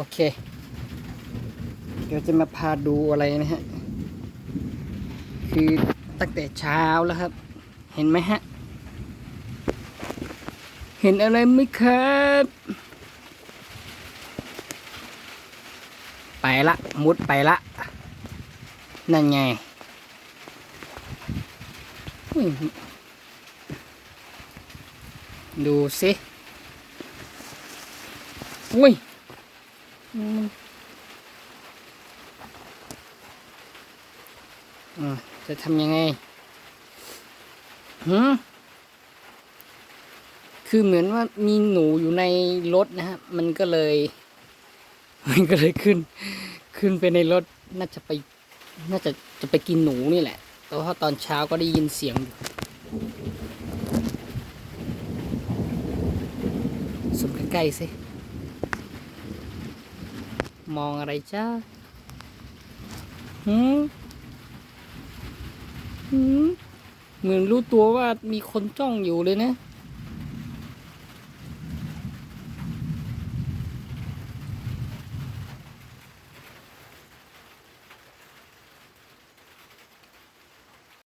โอเค เดี๋ยวจะมาพาดูอะไรนะฮะ คือตั้งแต่เช้าแล้วครับ เห็นไหมฮะ เห็นอะไรไหมครับ ไปละ มุดไปละ นั่นไงดูสิ อุ้ย จะทำยังไงหืมคือเหมือนว่ามีหนูอยู่ในรถนะฮะ มันก็เลย มันก็เลยขึ้น ขึ้นไปในรถ น่าจะไป น่าจะจะไปกินหนูนี่แหละเพราะว่าตอนเช้าก็ได้ยินเสียงอยู่สุมใกล้ๆสิ มองอะไรจ้าหืมหืมเหมือนรู้ตัวว่ามีคนจ้องอยู่เลยนะ